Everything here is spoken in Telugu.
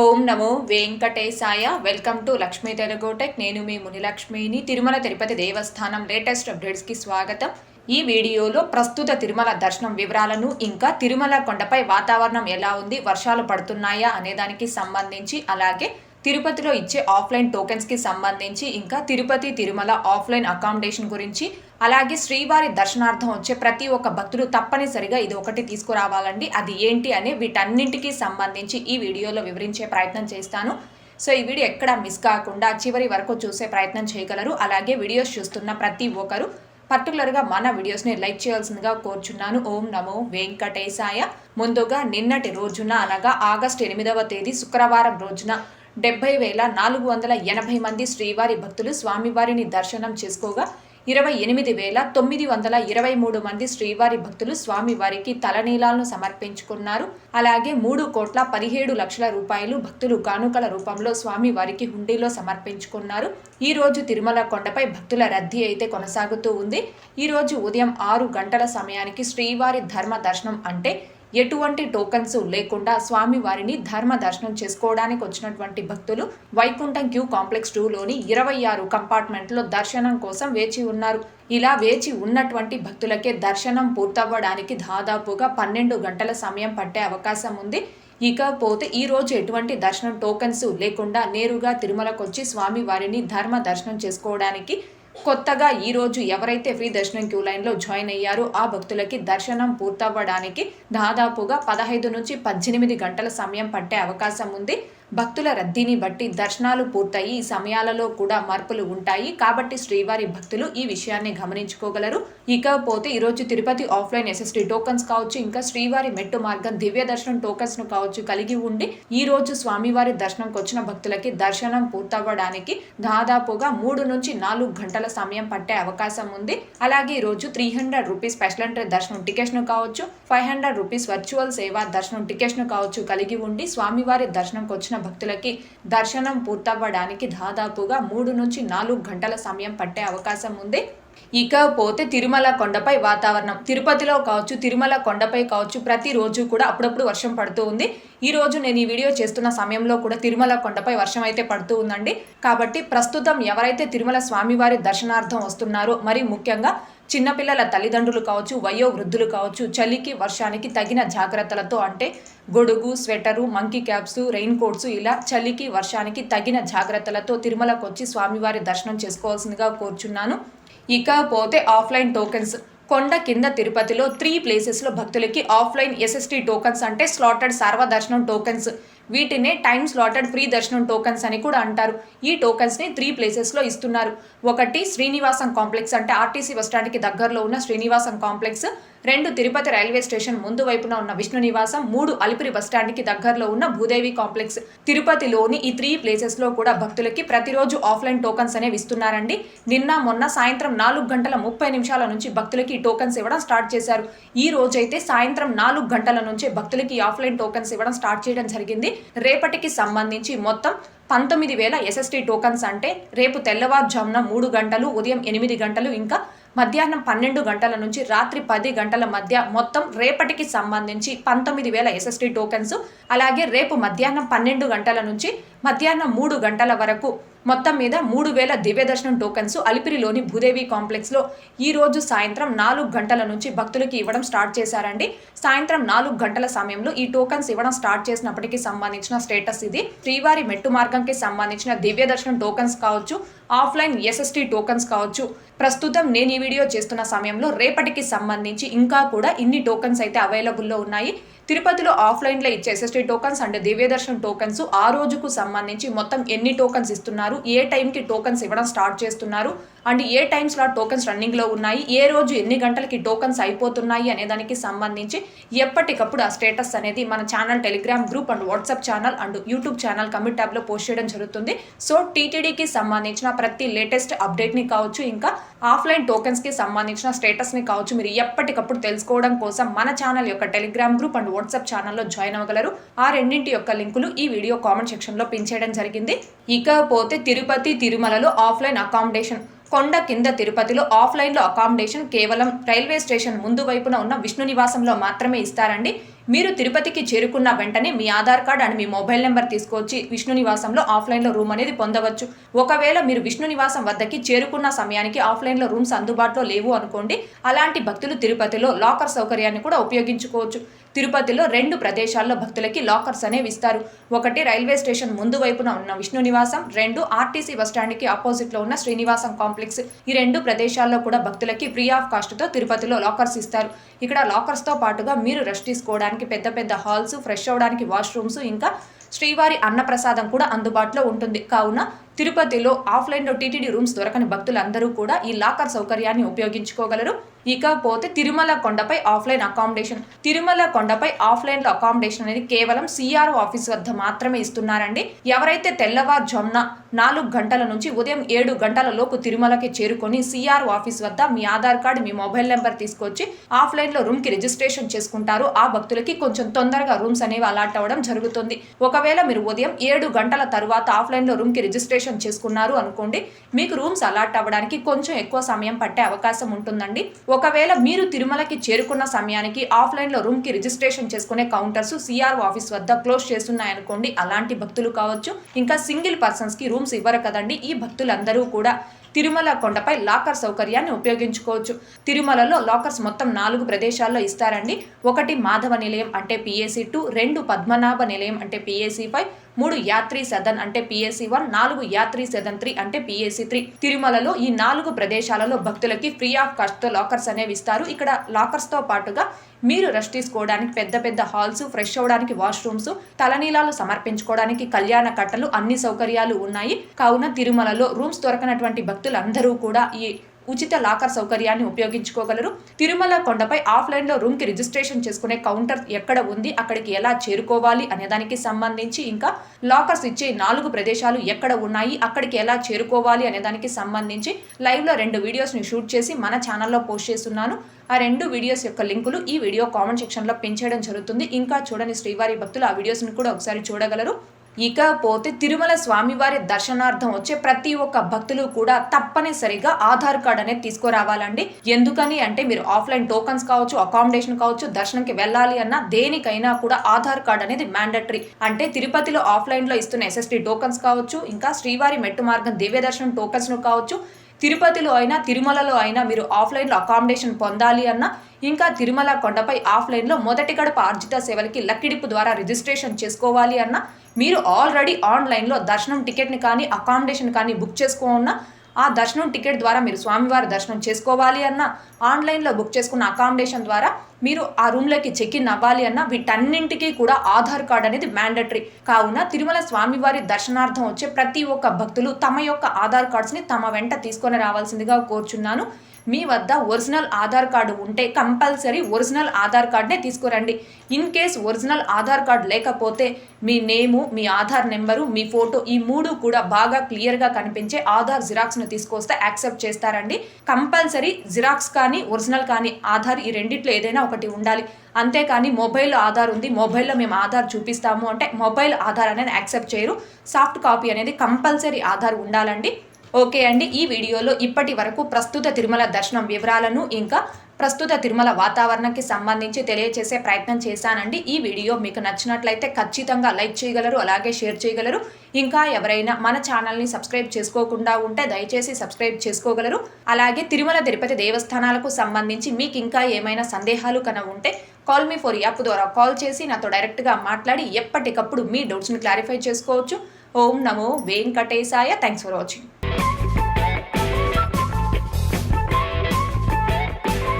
ఓం నమో వెంకటేశాయ. Welcome to Lakshmi Telugu tech నేను మీ మునిలక్ష్మిని. తిరుమల తిరుపతి దేవస్థానం లేటెస్ట్ అప్డేట్స్కి స్వాగతం. ఈ వీడియోలో ప్రస్తుత తిరుమల దర్శనం వివరాలను ఇంకా తిరుమల కొండపై వాతావరణం ఎలా ఉంది వర్షాలు పడుతున్నాయా అనే దానికి సంబంధించి అలాగే తిరుపతిలో ఇచ్చే ఆఫ్లైన్ టోకెన్స్కి సంబంధించి ఇంకా తిరుపతి తిరుమల ఆఫ్లైన్ అకామిడేషన్ గురించి అలాగే శ్రీవారి దర్శనార్థం వచ్చే ప్రతి ఒక్క భక్తులు తప్పనిసరిగా ఇది ఒకటి తీసుకురావాలండి. అది ఏంటి అని వీటన్నింటికి సంబంధించి ఈ వీడియోలో వివరించే ప్రయత్నం చేస్తాను. సో ఈ వీడియో ఎక్కడ మిస్ కాకుండా చివరి వరకు చూసే ప్రయత్నం చేయగలరు. అలాగే వీడియోస్ చూస్తున్న ప్రతి ఒక్కరు పర్టికులర్గా మన వీడియోస్ని లైక్ చేయాల్సిందిగా కోరుచున్నాను. ఓం నమో వెంకటేశాయ. ముందుగా నిన్నటి రోజున అనగా ఆగస్ట్ ఎనిమిదవ తేదీ శుక్రవారం రోజున డెబ్బై వేల నాలుగు వందల ఎనభై మంది శ్రీవారి భక్తులు స్వామివారిని దర్శనం చేసుకోగా ఇరవై ఎనిమిది వేల తొమ్మిది వందల ఇరవై మూడు మంది శ్రీవారి భక్తులు స్వామివారికి తలనీలాలను సమర్పించుకున్నారు. అలాగే మూడు కోట్ల పదిహేడు లక్షల రూపాయలు భక్తులు కానుకల రూపంలో స్వామివారికి హుండీలో సమర్పించుకున్నారు. ఈ రోజు తిరుమల కొండపై భక్తుల రద్దీ అయితే కొనసాగుతూ ఉంది. ఈరోజు ఉదయం ఆరు గంటల సమయానికి శ్రీవారి ధర్మ దర్శనం అంటే ఎటువంటి టోకన్స్ లేకుండా స్వామివారిని ధర్మ దర్శనం చేసుకోవడానికి వచ్చినటువంటి భక్తులు వైకుంఠం క్యూ కాంప్లెక్స్ టూలోని ఇరవై ఆరు కంపార్ట్మెంట్లో దర్శనం కోసం వేచి ఉన్నారు. ఇలా వేచి ఉన్నటువంటి భక్తులకే దర్శనం పూర్తవ్వడానికి దాదాపుగా పన్నెండు గంటల సమయం పట్టే అవకాశం ఉంది. ఇకపోతే ఈ రోజు ఎటువంటి దర్శనం టోకన్స్ లేకుండా నేరుగా తిరుమలకొచ్చి స్వామి స్వామివారిని ధర్మ దర్శనం చేసుకోవడానికి కొత్తగా ఈ రోజు ఎవరైతే ఫ్రీ దర్శనం క్యూ లైన్లో జాయిన్ అయ్యారో ఆ భక్తులకి దర్శనం పూర్తవ్వడానికి దాదాపుగా పదహైదు నుంచి పద్దెనిమిది గంటల సమయం పట్టే అవకాశం ఉంది. భక్తుల రద్దీని బట్టి దర్శనాలు పూర్తయి ఈ సమయాలలో కూడా మార్పులు ఉంటాయి. కాబట్టి శ్రీవారి భక్తులు ఈ విషయాన్ని గమనించుకోగలరు. ఇకపోతే ఈరోజు తిరుపతి ఆఫ్లైన్ ఎస్ఎస్టీ టోకన్స్ కావచ్చు ఇంకా శ్రీవారి మెట్టు మార్గం దివ్య దర్శనం టోకన్స్ను కావచ్చు కలిగి ఉండి ఈ రోజు స్వామివారి దర్శనంకి వచ్చిన భక్తులకి దర్శనం పూర్తవ్వడానికి దాదాపుగా మూడు నుంచి నాలుగు గంటల సమయం పట్టే అవకాశం ఉంది. అలాగే ఈ రోజు three hundred rupees special entry దర్శనం టికెట్స్ను కావచ్చు ఫైవ్ హండ్రెడ్ రూపీస్ వర్చువల్ సేవ దర్శనం టికెట్స్ను కావచ్చు కలిగి ఉండి స్వామివారి దర్శనంకి వచ్చిన భక్తులకి దర్శనం పూర్తవ్వడానికి దాదాపుగా మూడు నుంచి నాలుగు గంటల సమయం పట్టే అవకాశం ఉంది. ఇకపోతే తిరుమల కొండపై వాతావరణం. తిరుపతిలో కావచ్చు తిరుమల కొండపై కావచ్చు ప్రతిరోజు కూడా అప్పుడప్పుడు వర్షం పడుతూ ఉంది. ఈ రోజు నేను ఈ వీడియో చేస్తున్న సమయంలో కూడా తిరుమల కొండపై వర్షం అయితే పడుతూ ఉందండి. కాబట్టి ప్రస్తుతం ఎవరైతే తిరుమల స్వామివారి దర్శనార్థం వస్తున్నారో మరి ముఖ్యంగా చిన్నపిల్లల తల్లిదండ్రులు కావచ్చు వయో వృద్ధులు కావచ్చు చలికి వర్షానికి తగిన జాగ్రత్తలతో అంటే గొడుగు sweater monkey caps rain coats ఇలా చలికి వర్షానికి తగిన జాగ్రత్తలతో తిరుమలకు వచ్చి స్వామివారి దర్శనం చేసుకోవాల్సిందిగా కోరుచున్నాను. ఇకపోతే ఆఫ్లైన్ టోకెన్స్. కొండ కింద తిరుపతిలో త్రీ ప్లేసెస్లో భక్తులకి ఆఫ్లైన్ ఎస్ఎస్టీ టోకన్స్ అంటే స్లాటెడ్ సర్వదర్శనం టోకెన్స్. వీటినే టైమ్ స్లాటెడ్ ఫ్రీ దర్శనం టోకన్స్ అని కూడా అంటారు. ఈ టోకన్స్ని త్రీ ప్లేసెస్లో ఇస్తున్నారు. ఒకటి శ్రీనివాసం కాంప్లెక్స్ అంటే ఆర్టీసీ బస్టాండ్కి దగ్గరలో ఉన్న శ్రీనివాసం కాంప్లెక్స్ రెండు తిరుపతి రైల్వే స్టేషన్ ముందు వైపున ఉన్న విష్ణు నివాసం. మూడు అలిపిరి బస్టాండ్కి దగ్గరలో ఉన్న భూదేవి కాంప్లెక్స్ తిరుపతిలోని ఈ త్రీ ప్లేసెస్లో కూడా భక్తులకి ప్రతిరోజు ఆఫ్లైన్ టోకన్స్ అనేవి ఇస్తున్నారండి. నిన్న మొన్న సాయంత్రం నాలుగు గంటల ముప్పై నిమిషాల నుంచి భక్తులకి టోకన్స్ ఇవ్వడం స్టార్ట్ చేశారు. ఈ రోజైతే సాయంత్రం నాలుగు గంటల నుంచే భక్తులకి ఆఫ్లైన్ టోకన్స్ ఇవ్వడం స్టార్ట్ చేయడం జరిగింది. రేపటికి సంబంధించి మొత్తం పంతొమ్మిది వేల ఎస్ఎస్టీ టోకన్స్ అంటే రేపు తెల్లవారుజామున మూడు గంటలు ఉదయం ఎనిమిది గంటలు ఇంకా మధ్యాహ్నం పన్నెండు గంటల నుంచి రాత్రి పది గంటల మధ్య మొత్తం రేపటికి సంబంధించి పంతొమ్మిది వేల ఎస్ఎస్టీ టోకెన్స్. అలాగే రేపు మధ్యాహ్నం పన్నెండు గంటల నుంచి మధ్యాహ్నం మూడు గంటల వరకు మొత్తం మీద మూడు వేల దివ్యదర్శనం టోకన్స్ అలిపిరిలోని భూదేవి కాంప్లెక్స్లో ఈ రోజు సాయంత్రం నాలుగు గంటల నుంచి భక్తులకి ఇవ్వడం స్టార్ట్ చేశారండి. సాయంత్రం నాలుగు గంటల సమయంలో ఈ టోకన్స్ ఇవ్వడం స్టార్ట్ చేసినప్పటికీ సంబంధించిన స్టేటస్ ఇది. శ్రీవారి మెట్టు మార్గంకి సంబంధించిన దివ్యదర్శనం టోకన్స్ కావచ్చు ఆఫ్లైన్ ఎస్ఎస్టీ టోకన్స్ కావచ్చు. ప్రస్తుతం నేను ఈ వీడియో చేస్తున్న సమయంలో రేపటికి సంబంధించి ఇంకా కూడా ఇన్ని టోకన్స్ అయితే అవైలబుల్లో ఉన్నాయి. తిరుపతిలో ఆఫ్లైన్లో ఇచ్చే ఎస్ఎస్టీ టోకన్స్ అండ్ దివ్యదర్శనం టోకన్స్ ఆ రోజుకు సంబంధించి మొత్తం ఎన్ని టోకన్స్ ఇస్తున్నారు? ఏ టైంకి టోకన్స్ ఇవ్వడం స్టార్ట్ చేస్తున్నారు. అండ్ ఏ టైమ్స్లో టోకన్స్ రన్నింగ్లో ఉన్నాయి? ఏ రోజు ఎన్ని గంటలకి టోకన్స్ అయిపోతున్నాయి అనే దానికి సంబంధించి ఎప్పటికప్పుడు ఆ స్టేటస్ అనేది మన channel Telegram group and WhatsApp channel and YouTube channel commit ట్యాబ్లో పోస్ట్ చేయడం జరుగుతుంది. సో టీటీడీకి సంబంధించిన ప్రతి లేటెస్ట్ అప్డేట్ని కావచ్చు ఇంకా ఆఫ్లైన్ టోకెన్స్కి సంబంధించిన స్టేటస్ని కావచ్చు మీరు ఎప్పటికప్పుడు తెలుసుకోవడం కోసం మన ఛానల్ యొక్క టెలిగ్రామ్ గ్రూప్ అండ్ వాట్సాప్ ఛానల్లో జాయిన్ అవ్వగలరు. ఆ రెండింటి యొక్క లింకులు ఈ వీడియో కామెంట్ సెక్షన్లో పిన్ చేయడం జరిగింది. ఇకపోతే తిరుపతి తిరుమలలో ఆఫ్లైన్ అకామిడేషన్. కొండ కింద తిరుపతిలో ఆఫ్లైన్లో అకామిడేషన్ కేవలం రైల్వే స్టేషన్ ముందు వైపున ఉన్న విష్ణు నివాసంలో మాత్రమే ఇస్తారండి. మీరు తిరుపతికి చేరుకున్న వెంటనే మీ ఆధార్ కార్డ్ అండ్ మీ మొబైల్ నెంబర్ తీసుకొచ్చి విష్ణు నివాసంలో ఆఫ్లైన్లో రూమ్ అనేది పొందవచ్చు. ఒకవేళ మీరు విష్ణు నివాసం వద్దకి చేరుకున్న సమయానికి ఆఫ్లైన్లో రూమ్స్ అందుబాటులో లేవు అనుకోండి అలాంటి భక్తులు తిరుపతిలో లాకర్ సౌకర్యాన్ని కూడా ఉపయోగించుకోవచ్చు. తిరుపతిలో రెండు ప్రదేశాల్లో భక్తులకి లాకర్స్ అనేవి ఇస్తారు. ఒకటి రైల్వే స్టేషన్ ముందు వైపున ఉన్న విష్ణు నివాసం రెండు ఆర్టీసీ బస్టాండ్కి ఆపోజిట్లో ఉన్న శ్రీనివాసం కాంప్లెక్స్. ఈ రెండు ప్రదేశాల్లో కూడా భక్తులకి ఫ్రీ ఆఫ్ కాస్ట్తో తిరుపతిలో లాకర్స్ ఇస్తారు. ఇక్కడ లాకర్స్తో పాటుగా మీరు రెస్ట్ తీసుకోవడానికి పెద్ద పెద్ద హాల్స్ ఫ్రెష్ అవ్వడానికి వాష్రూమ్స్ ఇంకా శ్రీవారి అన్నప్రసాదం కూడా అందుబాటులో ఉంటుంది. కావున తిరుపతిలో ఆఫ్లైన్లో టీటీడీ రూమ్స్ దొరకని భక్తులందరూ కూడా ఈ లాకర్ సౌకర్యాన్ని ఉపయోగించుకోగలరు. ఇకపోతే తిరుమల కొండపై ఆఫ్లైన్ అకామిడేషన్. తిరుమల కొండపై ఆఫ్లైన్లో అకామిడేషన్ అనేది కేవలం సిఆర్ఓ ఆఫీస్ వద్ద మాత్రమే ఇస్తున్నారండి. ఎవరైతే తెల్లవారుజామున నాలుగు గంటల నుంచి ఉదయం ఏడు గంటల లోపు తిరుమలకి చేరుకొని సిఆర్ఓ ఆఫీస్ వద్ద మీ ఆధార్ కార్డు మీ మొబైల్ నెంబర్ తీసుకొచ్చి ఆఫ్లైన్లో రూమ్కి రిజిస్ట్రేషన్ చేసుకుంటారు. ఆ భక్తులకి కొంచెం తొందరగా రూమ్స్ అనేవి అలాట్ అవ్వడం జరుగుతుంది. ఒకవేళ మీరు ఉదయం ఏడు గంటల తర్వాత ఆఫ్లైన్లో రూమ్కి రిజిస్ట్రేషన్ చేసుకున్నారు అనుకోండి మీకు రూమ్స్ అలాట్ అవ్వడానికి కొంచెం ఎక్కువ సమయం పట్టే అవకాశం ఉంటుందండి. ఒకవేళ మీరు తిరుమలకి చేరుకున్న సమయానికి ఆఫ్లైన్లో రూమ్కి రిజిస్ట్రేషన్ చేసుకునే కౌంటర్స్ సిఆర్ఓ ఆఫీస్ వద్ద క్లోజ్ చేస్తున్నాయనుకోండి అలాంటి భక్తులు కావచ్చు. ఇంకా సింగిల్ పర్సన్స్కి రూమ్స్ ఇవ్వరు కదండి ఈ భక్తులందరూ కూడా తిరుమల కొండపై లాకర్ సౌకర్యాన్ని ఉపయోగించుకోవచ్చు. తిరుమలలో లాకర్స్ మొత్తం నాలుగు ప్రదేశాల్లో ఇస్తారండి. ఒకటి మాధవ నిలయం అంటే పిఏసి టూ రెండు పద్మనాభ నిలయం అంటే పిఏసీ ఫైవ్ మూడు యాత్రి సదన్ అంటే పిఎస్సి వన్ నాలుగు యాత్రి సదన్ త్రీ అంటే పిఎస్సి త్రీ. తిరుమలలో ఈ నాలుగు ప్రదేశాలలో భక్తులకి ఫ్రీ ఆఫ్ కాస్ట్తో లాకర్స్ అనేవి ఇస్తారు. ఇక్కడ లాకర్స్తో పాటుగా మీరు రెస్ట్ తీసుకోవడానికి పెద్ద పెద్ద హాల్స్ ఫ్రెష్ అవ్వడానికి వాష్రూమ్స్ తలనీలాలు సమర్పించుకోవడానికి కళ్యాణ కట్టలు అన్ని సౌకర్యాలు ఉన్నాయి. కావున తిరుమలలో రూమ్స్ దొరకనటువంటి భక్తులందరూ కూడా ఈ ఉచిత లాకర్ సౌకర్యాన్ని ఉపయోగించుకోగలరు. తిరుమల కొండపై ఆఫ్లైన్లో రూమ్కి రిజిస్ట్రేషన్ చేసుకునే కౌంటర్ ఎక్కడ ఉంది అక్కడికి ఎలా చేరుకోవాలి అనే దానికి సంబంధించి ఇంకా లాకర్స్ ఇచ్చే నాలుగు ప్రదేశాలు ఎక్కడ ఉన్నాయి అక్కడికి ఎలా చేరుకోవాలి అనే దానికి సంబంధించి లైవ్లో రెండు వీడియోస్ని షూట్ చేసి మన ఛానల్లో పోస్ట్ చేస్తున్నాను. ఆ రెండు వీడియోస్ యొక్క లింకులు ఈ వీడియో కామెంట్ సెక్షన్లో పెంచేయడం జరుగుతుంది. ఇంకా చూడని శ్రీవారి భక్తులు ఆ వీడియోస్ని కూడా ఒకసారి చూడగలరు. ఇకపోతే తిరుమల స్వామివారి దర్శనార్థం వచ్చే ప్రతి ఒక్క భక్తులు కూడా తప్పనిసరిగా ఆధార్ కార్డ్ అనేది తీసుకురావాలండి. ఎందుకని అంటే మీరు ఆఫ్లైన్ టోకన్స్ కావచ్చు అకామిడేషన్ కావచ్చు దర్శనంకి వెళ్ళాలి అన్న దేనికైనా కూడా ఆధార్ కార్డ్ అనేది మ్యాండటరీ. అంటే తిరుపతిలో ఆఫ్లైన్లో ఇస్తున్న ఎస్ఎస్టీ టోకన్స్ కావచ్చు ఇంకా శ్రీవారి మెట్టు మార్గం దివ్య దర్శనం టోకన్స్ కావచ్చు తిరుపతిలో అయినా తిరుమలలో అయినా మీరు ఆఫ్లైన్లో అకామిడేషన్ పొందాలి అన్నా ఇంకా తిరుమల కొండపై ఆఫ్లైన్లో మొదటి గడప ఆర్జిత సేవలకి లక్కిడిపు ద్వారా రిజిస్ట్రేషన్ చేసుకోవాలి అన్నా మీరు ఆల్రెడీ ఆన్లైన్లో దర్శనం టికెట్ని కానీ అకామిడేషన్ కానీ బుక్ చేసుకోన్న ఆ దర్శనం టికెట్ ద్వారా మీరు స్వామివారి దర్శనం చేసుకోవాలి అన్న ఆన్లైన్లో బుక్ చేసుకున్న అకామిడేషన్ ద్వారా మీరు ఆ రూమ్లోకి చెక్ ఇన్ అవ్వాలి అన్న వీటన్నింటికి కూడా ఆధార్ కార్డ్ అనేది మ్యాండటరీ కావున తిరుమల స్వామివారి దర్శనార్థం వచ్చే ప్రతి ఒక్క భక్తులు తమ యొక్క ఆధార్ కార్డ్స్ని తమ వెంట తీసుకొని రావాల్సిందిగా కోరుచున్నాను. మీ వద్ద ఒరిజినల్ ఆధార్ కార్డు ఉంటే కంపల్సరీ ఒరిజినల్ ఆధార్ కార్డ్నే తీసుకురండి. In case original Aadhaar card లేకపోతే మీ నేము మీ ఆధార్ నెంబరు మీ ఫోటో ఈ మూడు కూడా బాగా క్లియర్గా కనిపించే ఆధార్ జిరాక్స్ను తీసుకొస్తే యాక్సెప్ట్ చేస్తారండి. కంపల్సరీ జిరాక్స్ కానీ ఒరిజినల్ కానీ ఆధార్ ఈ రెండిట్లో ఏదైనా ఒకటి ఉండాలి. అంతేకాని మొబైల్ ఆధార్ ఉంది. మొబైల్లో మేము ఆధార్ చూపిస్తాము అంటే మొబైల్ ఆధార్ అనేది యాక్సెప్ట్ చేయరు. సాఫ్ట్ కాపీ అనేది కంపల్సరీ ఆధార్ ఉండాలండి. ఓకే అండి. ఈ వీడియోలో ఇప్పటి వరకు ప్రస్తుత తిరుమల దర్శనం వివరాలను ఇంకా ప్రస్తుత తిరుమల వాతావరణానికి సంబంధించి తెలియచేసే ప్రయత్నం చేశానండి. ఈ వీడియో మీకు నచ్చినట్లయితే ఖచ్చితంగా లైక్ చేయగలరు అలాగే షేర్ చేయగలరు. ఇంకా ఎవరైనా మన ఛానల్ని సబ్స్క్రైబ్ చేసుకోకుండా ఉంటే దయచేసి సబ్స్క్రైబ్ చేసుకోగలరు. అలాగే తిరుమల తిరుపతి దేవస్థానాలకు సంబంధించి మీకు ఇంకా ఏమైనా సందేహాలు కన ఉంటే కాల్ మీ ఫోర్ యాప్ ద్వారా కాల్ చేసి నాతో డైరెక్ట్గా మాట్లాడి ఎప్పటికప్పుడు మీ డౌట్స్ని క్లారిఫై చేసుకోవచ్చు. ఓం నమో వెంకటేశాయ. Thanks for watching.